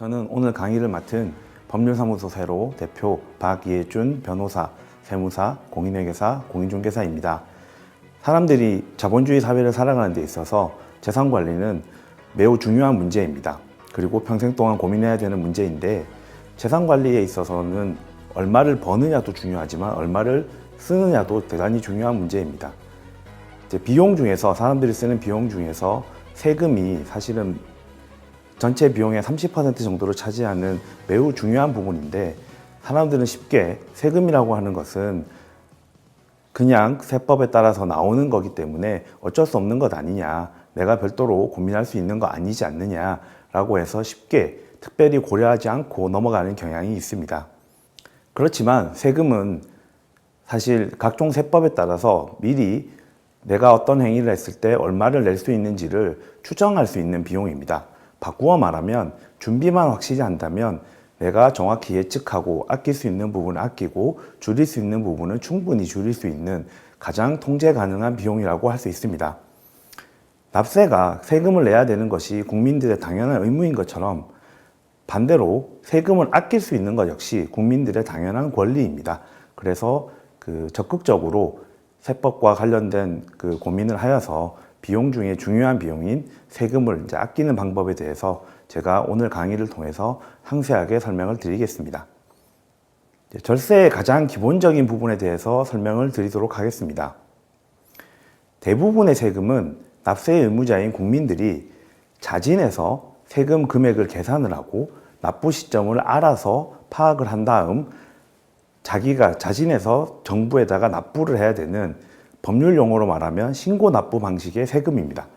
저는 오늘 강의를 맡은 법률사무소 세로 대표 박예준 변호사, 세무사, 공인회계사, 공인중개사입니다. 사람들이 자본주의 사회를 살아가는 데 있어서 재산 관리는 매우 중요한 문제입니다. 그리고 평생 동안 고민해야 되는 문제인데 재산 관리에 있어서는 얼마를 버느냐도 중요하지만 얼마를 쓰느냐도 대단히 중요한 문제입니다. 비용 중에서 사람들이 쓰는 비용 중에서 세금이 사실은 전체 비용의 30% 정도를 차지하는 매우 중요한 부분인데 사람들은 쉽게 세금이라고 하는 것은 그냥 세법에 따라서 나오는 거기 때문에 어쩔 수 없는 것 아니냐 내가 별도로 고민할 수 있는 거 아니지 않느냐라고 해서 쉽게 특별히 고려하지 않고 넘어가는 경향이 있습니다. 그렇지만 세금은 사실 각종 세법에 따라서 미리 내가 어떤 행위를 했을 때 얼마를 낼 수 있는지를 추정할 수 있는 비용입니다. 바꾸어 말하면 준비만 확실히 한다면 내가 정확히 예측하고 아낄 수 있는 부분은 아끼고 줄일 수 있는 부분은 충분히 줄일 수 있는 가장 통제 가능한 비용이라고 할 수 있습니다. 납세가 세금을 내야 되는 것이 국민들의 당연한 의무인 것처럼 반대로 세금을 아낄 수 있는 것 역시 국민들의 당연한 권리입니다. 그래서 그 적극적으로 세법과 관련된 그 고민을 하여서 비용 중에 중요한 비용인 세금을 이제 아끼는 방법에 대해서 제가 오늘 강의를 통해서 상세하게 설명을 드리겠습니다. 절세의 가장 기본적인 부분에 대해서 설명을 드리도록 하겠습니다. 대부분의 세금은 납세 의무자인 국민들이 자진해서 세금 금액을 계산을 하고 납부 시점을 알아서 파악을 한 다음 자기가 자진해서 정부에다가 납부를 해야 되는 법률 용어로 말하면 신고 납부 방식의 세금입니다.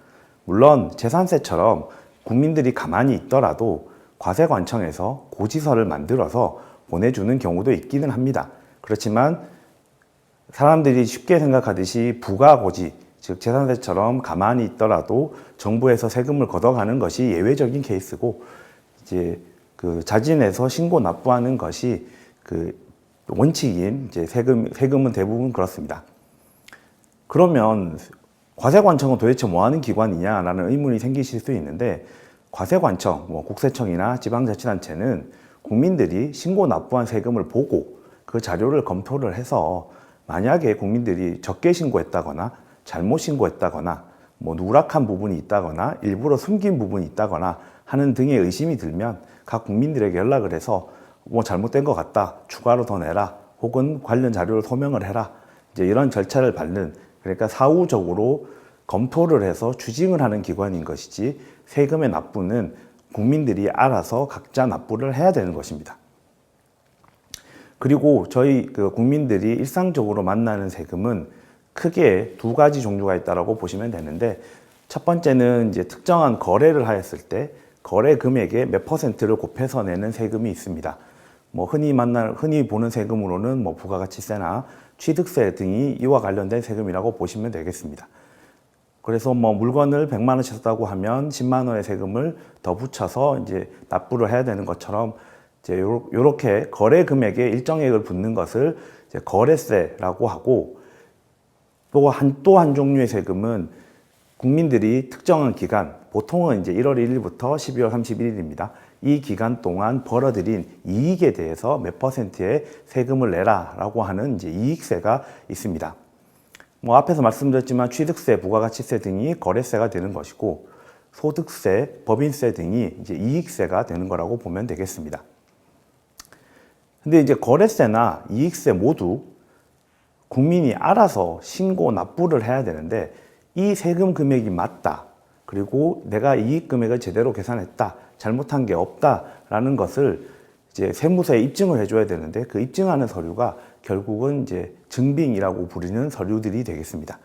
물론 재산세처럼 국민들이 가만히 있더라도 과세관청에서 고지서를 만들어서 보내주는 경우도 있기는 합니다. 그렇지만 사람들이 쉽게 생각하듯이 부가고지, 즉 재산세처럼 가만히 있더라도 정부에서 세금을 걷어가는 것이 예외적인 케이스고 이제 그 자진해서 신고 납부하는 것이 그 원칙인 이제 세금 세금은 대부분 그렇습니다. 그러면 과세관청은 도대체 뭐 하는 기관이냐라는 의문이 생기실 수 있는데 과세관청, 뭐 국세청이나 지방자치단체는 국민들이 신고 납부한 세금을 보고 그 자료를 검토를 해서 만약에 국민들이 적게 신고했다거나 잘못 신고했다거나 뭐 누락한 부분이 있다거나 일부러 숨긴 부분이 있다거나 하는 등의 의심이 들면 각 국민들에게 연락을 해서 뭐 잘못된 것 같다 추가로 더 내라 혹은 관련 자료를 소명을 해라 이제 이런 절차를 밟는 그러니까 사후적으로 검토를 해서 추징을 하는 기관인 것이지 세금의 납부는 국민들이 알아서 각자 납부를 해야 되는 것입니다. 그리고 저희 그 국민들이 일상적으로 만나는 세금은 크게 두 가지 종류가 있다라고 보시면 되는데 첫 번째는 이제 특정한 거래를 하였을 때 거래 금액의 몇 퍼센트를 곱해서 내는 세금이 있습니다. 뭐 흔히 만날 흔히 보는 세금으로는 뭐 부가가치세나 취득세 등이 이와 관련된 세금이라고 보시면 되겠습니다. 그래서 뭐 물건을 100만 원씩 샀다고 하면 10만 원의 세금을 더 붙여서 이제 납부를 해야 되는 것처럼 이제 요렇게 거래 금액에 일정액을 붙는 것을 이제 거래세라고 하고 또한또한 종류의 세금은 국민들이 특정한 기간 보통은 이제 1월 1일부터 12월 31일입니다. 이 기간 동안 벌어들인 이익에 대해서 몇 퍼센트의 세금을 내라라고 하는 이제 이익세가 있습니다. 뭐 앞에서 말씀드렸지만 취득세, 부가가치세 등이 거래세가 되는 것이고 소득세, 법인세 등이 이제 이익세가 되는 거라고 보면 되겠습니다. 근데 이제 거래세나 이익세 모두 국민이 알아서 신고 납부를 해야 되는데 이 세금 금액이 맞다. 그리고 내가 이익 금액을 제대로 계산했다. 잘못한 게 없다라는 것을 이제 세무서에 입증을 해줘야 되는데 그 입증하는 서류가 결국은 이제 증빙이라고 부르는 서류들이 되겠습니다.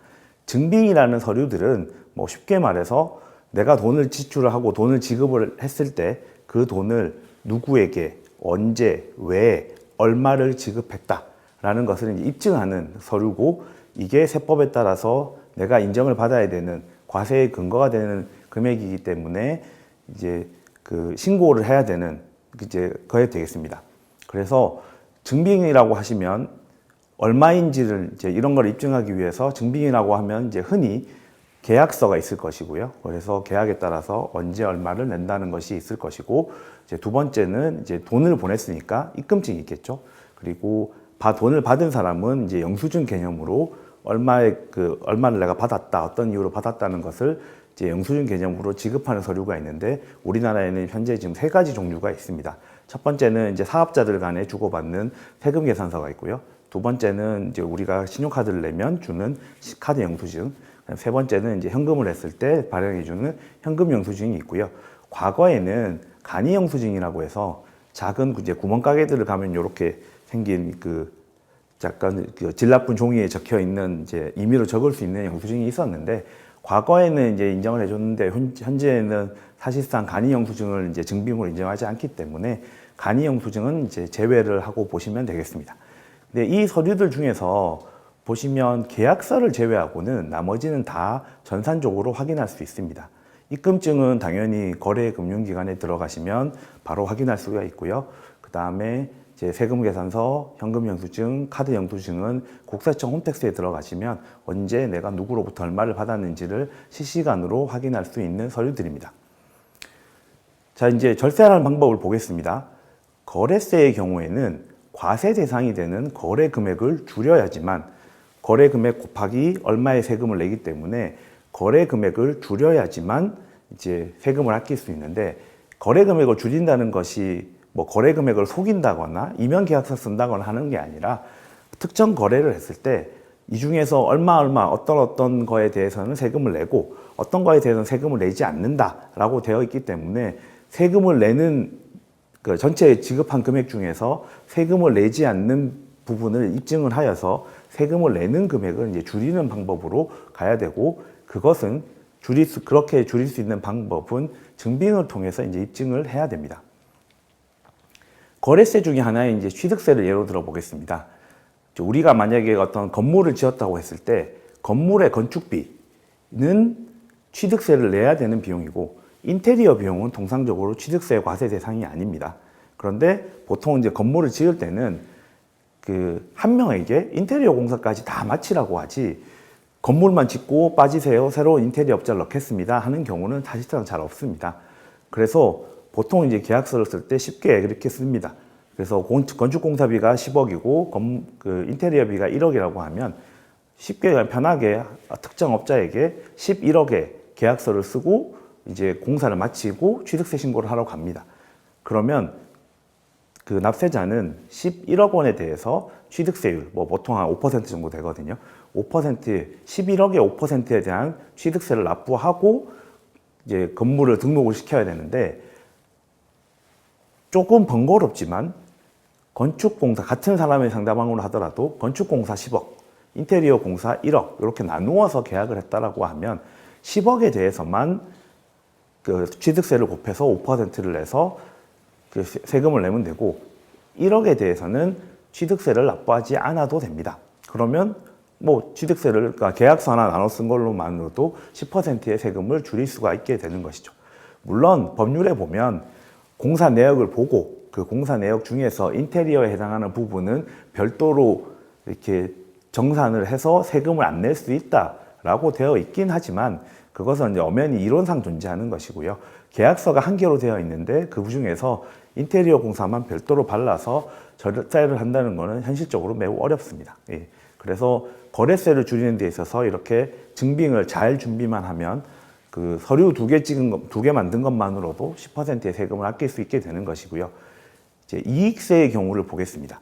증빙이라는 서류들은 뭐 쉽게 말해서 내가 돈을 지출을 하고 돈을 지급을 했을 때 그 돈을 누구에게 언제 왜 얼마를 지급했다라는 것을 입증하는 서류고 이게 세법에 따라서 내가 인정을 받아야 되는 과세의 근거가 되는 금액이기 때문에 이제 그 신고를 해야 되는 이제 거에 되겠습니다. 그래서 증빙이라고 하시면 얼마인지를 이제 이런 걸 입증하기 위해서 증빙이라고 하면 이제 흔히 계약서가 있을 것이고요. 그래서 계약에 따라서 언제 얼마를 낸다는 것이 있을 것이고 이제 두 번째는 이제 돈을 보냈으니까 입금증이 있겠죠. 그리고 바 돈을 받은 사람은 이제 영수증 개념으로 얼마의 그 얼마를 내가 받았다 어떤 이유로 받았다는 것을 이제 영수증 개념으로 지급하는 서류가 있는데 우리나라에는 현재 지금 세 가지 종류가 있습니다. 첫 번째는 이제 사업자들 간에 주고받는 세금 계산서가 있고요. 두 번째는 이제 우리가 신용카드를 내면 주는 시- 카드 영수증. 세 번째는 이제 현금을 냈을 때 발행해주는 현금 영수증이 있고요. 과거에는 간이 영수증이라고 해서 작은 이제 구멍가게들을 가면 이렇게 생긴 그 약간 그질 나쁜 종이에 적혀 있는 이제 임의로 적을 수 있는 영수증이 있었는데 과거에는 이제 인정을 해줬는데 현- 현재는 사실상 간이 영수증을 이제 증빙으로 인정하지 않기 때문에 간이 영수증은 이제 제외를 하고 보시면 되겠습니다. 근데 이 서류들 중에서 보시면 계약서를 제외하고는 나머지는 다 전산적으로 확인할 수 있습니다. 입금증은 당연히 거래 금융기관에 들어가시면 바로 확인할 수가 있고요. 그 다음에 이제 세금 계산서, 현금 영수증, 카드 영수증은 국세청 홈택스에 들어가시면 언제 내가 누구로부터 얼마를 받았는지를 실시간으로 확인할 수 있는 서류들입니다. 자, 이제 절세하는 방법을 보겠습니다. 거래세의 경우에는 과세 대상이 되는 거래 금액을 줄여야지만 거래 금액 곱하기 얼마의 세금을 내기 때문에 거래 금액을 줄여야지만 이제 세금을 아낄 수 있는데 거래 금액을 줄인다는 것이 뭐 거래 금액을 속인다거나 이면 계약서 쓴다거나 하는 게 아니라 특정 거래를 했을 때 이 중에서 얼마 얼마 어떤 어떤 거에 대해서는 세금을 내고 어떤 거에 대해서는 세금을 내지 않는다라고 되어 있기 때문에 세금을 내는 그 전체 지급한 금액 중에서 세금을 내지 않는 부분을 입증을 하여서 세금을 내는 금액을 이제 줄이는 방법으로 가야 되고 그것은 줄일 수 그렇게 줄일 수 있는 방법은 증빙을 통해서 이제 입증을 해야 됩니다. 거래세 중에 하나의 이제 취득세를 예로 들어 보겠습니다. 우리가 만약에 어떤 건물을 지었다고 했을 때 건물의 건축비는 취득세를 내야 되는 비용이고 인테리어 비용은 통상적으로 취득세 과세 대상이 아닙니다. 그런데 보통 이제 건물을 지을 때는 그 한 명에게 인테리어 공사까지 다 마치라고 하지 건물만 짓고 빠지세요 새로운 인테리어 업자를 넣겠습니다 하는 경우는 사실상 잘 없습니다. 그래서 보통 이제 계약서를 쓸 때 쉽게 그렇게 씁니다. 그래서 건- 건축공사비가 10억이고 건, 그 인테리어비가 1억이라고 하면 쉽게 편하게 특정 업자에게 11억의 계약서를 쓰고 이제 공사를 마치고 취득세 신고를 하러 갑니다. 그러면 그 납세자는 11억 원에 대해서 취득세율, 뭐 보통 한 5% 정도 되거든요. 5%, 11억의 5%에 대한 취득세를 납부하고 이제 건물을 등록을 시켜야 되는데 조금 번거롭지만 건축공사 같은 사람의 상담방으로 하더라도 건축공사 10억, 인테리어 공사 1억 이렇게 나누어서 계약을 했다라고 하면 10억에 대해서만 그 취득세를 곱해서 5%를 내서 그 세- 세금을 내면 되고 1억에 대해서는 취득세를 납부하지 않아도 됩니다. 그러면 뭐 취득세를 그러니까 계약서 하나 나눠 쓴 걸로만으로도 10%의 세금을 줄일 수가 있게 되는 것이죠. 물론 법률에 보면 공사 내역을 보고 그 공사 내역 중에서 인테리어에 해당하는 부분은 별도로 이렇게 정산을 해서 세금을 안 낼 수 있다라고 되어 있긴 하지만 그것은 이제 엄연히 이론상 존재하는 것이고요. 계약서가 한 개로 되어 있는데 그 중에서 인테리어 공사만 별도로 발라서 절세를 한다는 것은 현실적으로 매우 어렵습니다. 예. 그래서 거래세를 줄이는 데 있어서 이렇게 증빙을 잘 준비만 하면 그 서류 두 개 찍은 것, 두 개 만든 것만으로도 10%의 세금을 아낄 수 있게 되는 것이고요. 이제 이익세의 경우를 보겠습니다.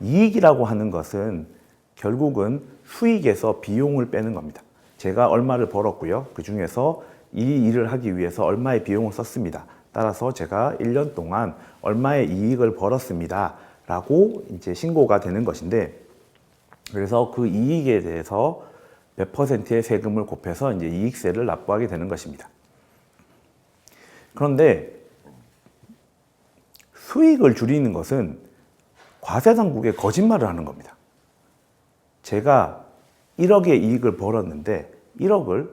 이익이라고 하는 것은 결국은 수익에서 비용을 빼는 겁니다. 제가 얼마를 벌었고요. 그 중에서 이 일을 하기 위해서 얼마의 비용을 썼습니다. 따라서 제가 1년 동안 얼마의 이익을 벌었습니다. 라고 이제 신고가 되는 것인데, 그래서 그 이익에 대해서 몇 퍼센트의 세금을 곱해서 이제 이익세를 납부하게 되는 것입니다. 그런데 수익을 줄이는 것은 과세 당국에 거짓말을 하는 겁니다. 제가 1억의 이익을 벌었는데 1억을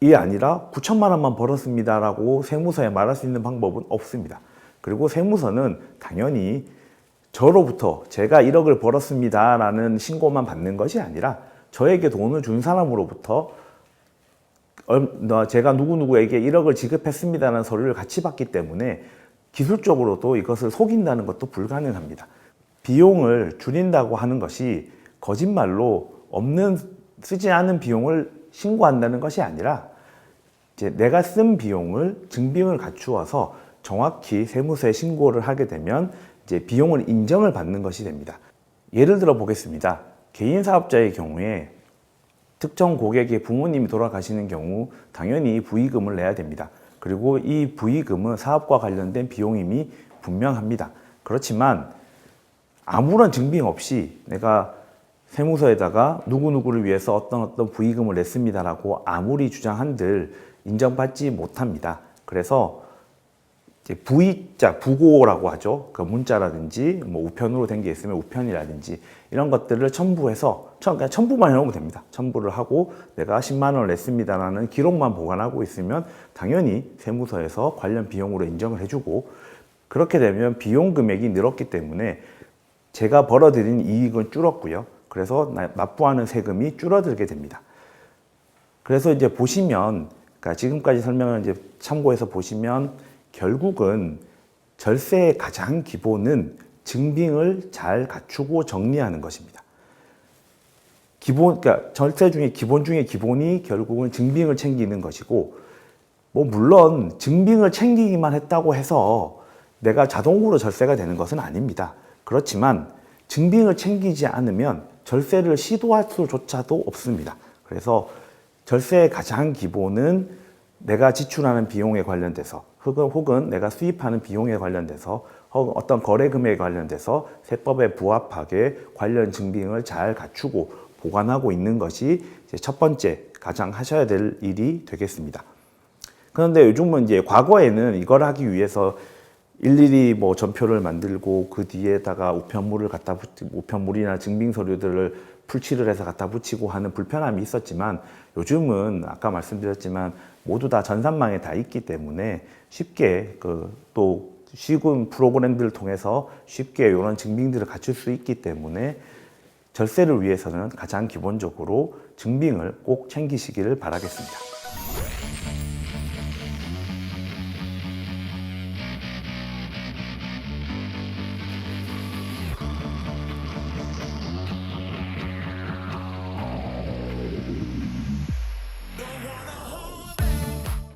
이 아니라 9천만 원만 벌었습니다라고 세무서에 말할 수 있는 방법은 없습니다. 그리고 세무서는 당연히 저로부터 제가 1억을 벌었습니다라는 신고만 받는 것이 아니라 저에게 돈을 준 사람으로부터 제가 누구누구에게 1억을 지급했습니다라는 서류를 같이 받기 때문에 기술적으로도 이것을 속인다는 것도 불가능합니다. 비용을 줄인다고 하는 것이 거짓말로 없는 쓰지 않은 비용을 신고한다는 것이 아니라 이제 내가 쓴 비용을 증빙을 갖추어서 정확히 세무서에 신고를 하게 되면 이제 비용을 인정을 받는 것이 됩니다. 예를 들어 보겠습니다. 개인 사업자의 경우에 특정 고객의 부모님이 돌아가시는 경우 당연히 부의금을 내야 됩니다. 그리고 이 부의금은 사업과 관련된 비용임이 분명합니다. 그렇지만 아무런 증빙 없이 내가 세무서에다가 누구누구를 위해서 어떤 어떤 부의금을 냈습니다라고 아무리 주장한들 인정받지 못합니다. 그래서 부의자, 부고라고 하죠. 그 문자라든지 뭐 우편으로 된 게 있으면 우편이라든지 이런 것들을 첨부해서 첨- 그냥 첨부만 해놓으면 됩니다. 첨부를 하고 내가 10만 원을 냈습니다라는 기록만 보관하고 있으면 당연히 세무서에서 관련 비용으로 인정을 해주고 그렇게 되면 비용 금액이 늘었기 때문에 제가 벌어들인 이익은 줄었고요. 그래서 나- 납부하는 세금이 줄어들게 됩니다. 그래서 이제 보시면, 그러니까 지금까지 설명을 이제 참고해서 보시면 결국은 절세의 가장 기본은 증빙을 잘 갖추고 정리하는 것입니다. 기본, 그러니까 절세 중에 기본 중에 기본이 결국은 증빙을 챙기는 것이고, 뭐 물론 증빙을 챙기기만 했다고 해서 내가 자동으로 절세가 되는 것은 아닙니다. 그렇지만 증빙을 챙기지 않으면 절세를 시도할 수조차도 없습니다. 그래서 절세의 가장 기본은 내가 지출하는 비용에 관련돼서 혹은, 혹은 내가 수입하는 비용에 관련돼서 혹은 어떤 거래 금액에 관련돼서 세법에 부합하게 관련 증빙을 잘 갖추고 보관하고 있는 것이 첫 번째 가장 하셔야 될 일이 되겠습니다. 그런데 요즘은 이제 과거에는 이걸 하기 위해서 일일이 뭐 전표를 만들고 그 뒤에다가 우편물을 갖다 우편물이나 증빙 서류들을 풀칠을 해서 갖다 붙이고 하는 불편함이 있었지만 요즘은 아까 말씀드렸지만 모두 다 전산망에 다 있기 때문에 쉽게 그또 쉬운 프로그램들을 통해서 쉽게 이런 증빙들을 갖출 수 있기 때문에 절세를 위해서는 가장 기본적으로 증빙을 꼭 챙기시기를 바라겠습니다.